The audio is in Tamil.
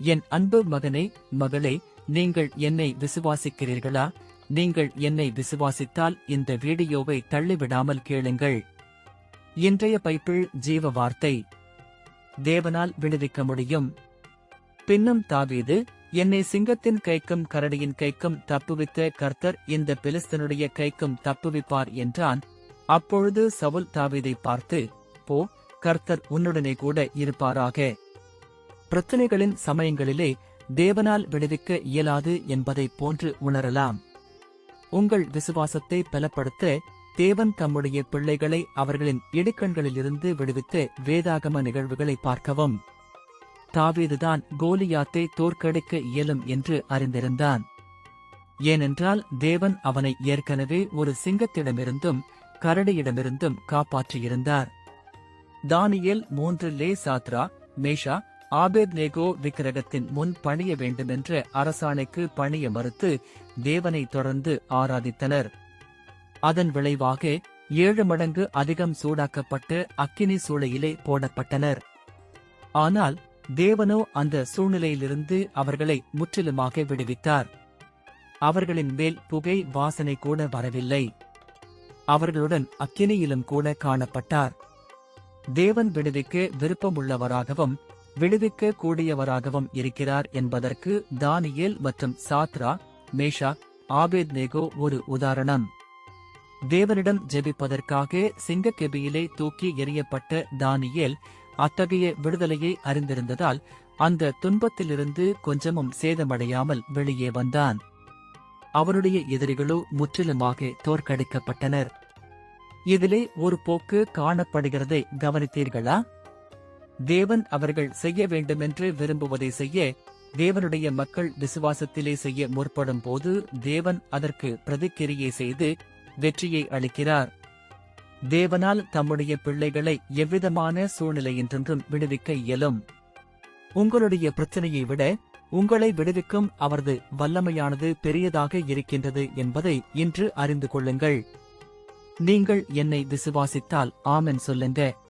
என் அன்பு மகனே மகளே நீங்கள் என்னை விசுவாசிக்கிறீர்களா? நீங்கள் என்னை விசுவாசித்தால் இந்த வீடியோவை தள்ளிவிடாமல் கேளுங்கள். இன்றைய பைப்பிள் ஜீவ வார்த்தை. தேவனால் விடுவிக்க முடியும். பின்னும் தாவீது என்னை சிங்கத்தின் கைக்கும் கரடியின் கைக்கும் தப்புவித்த கர்த்தர் இந்த பெலிஸ்தனுடைய கைக்கும் தப்புவிப்பார் என்றான். அப்பொழுது சவுல் தாவீதை பார்த்து போ கர்த்தர் உன்னுடனே கூட இருப்பாராக. பிரச்சனைகளின் சமயங்களிலே தேவனால் விடுவிக்க இயலாது என்பதைப் போன்று உணரலாம். உங்கள் விசுவாசத்தை பலப்படுத்த தேவன் தம்முடைய பிள்ளைகளை அவர்களின் இடுக்கண்களிலிருந்து விடுவித்து வேதாகம நிகழ்வுகளை பார்க்கவும். தாவீதுதான் கோலியாத்தை தோற்கடிக்க இயலும் என்று அறிந்திருந்தான். ஏனென்றால் தேவன் அவனை ஏற்கனவே ஒரு சிங்கத்திடமிருந்தும் கரடியிடமிருந்தும் காப்பாற்றியிருந்தார். தானியேல் மூன்று லே சாத்ரா மேஷா ஆபேத் நேகோ விக்கிரகத்தின் முன் பணிய வேண்டுமென்ற அரசாணைக்கு பணிய மறுத்து தேவனை தொடர்ந்து ஆராதித்தனர். அதன் விளைவாக ஏழு மடங்கு அதிகம் சூடாக்கப்பட்டு அக்கினி சூளையிலே போடப்பட்டனர். ஆனால் தேவனோ அந்த சூழ்நிலையிலிருந்து அவர்களை முற்றிலுமாக விடுவித்தார். அவர்களின் மேல் புகை வாசனை கூட வரவில்லை. அவர்களுடன் அக்கினியிலும் கூட காணப்பட்டார். தேவன் விடுவிக்க விருப்பமுள்ளவராகவும் விடுவிக்க கூடியவராகவும் இருக்கிறார் என்பதற்கு தானியேல் மற்றும் சாத்ரா மேஷா ஆபேத் நேகோ ஒரு உதாரணம். தேவனிடம் ஜெபிப்பதற்காக சிங்கக்கெபியிலே தூக்கி எறியப்பட்ட தானியேல் அத்தகைய விடுதலையை அறிந்திருந்ததால் அந்த துன்பத்திலிருந்து கொஞ்சமும் சேதமடையாமல் வெளியே வந்தான். அவருடைய எதிரிகளோ முற்றிலுமாக தோற்கடிக்கப்பட்டனர். இதிலே ஒரு போக்கு காணப்படுகிறதை கவனித்தீர்களா? தேவன் அவர்கள் செய்ய வேண்டுமென்று விரும்புவதை செய்ய தேவனுடைய மக்கள் விசுவாசத்திலே செய்ய முற்படும் போது தேவன் அதற்கு பிரதிக்கிரியை செய்து வெற்றியை அளிக்கிறார். தேவனால் தம்முடைய பிள்ளைகளை எவ்விதமான சூழ்நிலையின்றென்றும் விடுவிக்க இயலும். உங்களுடைய பிரச்சனையை விட உங்களை விடுவிக்கும் அவரது வல்லமையானது பெரியதாக இருக்கின்றது என்பதை இன்று அறிந்து கொள்ளுங்கள். நீங்கள் என்னை விசுவாசித்தால் ஆமென் சொல்லுங்க.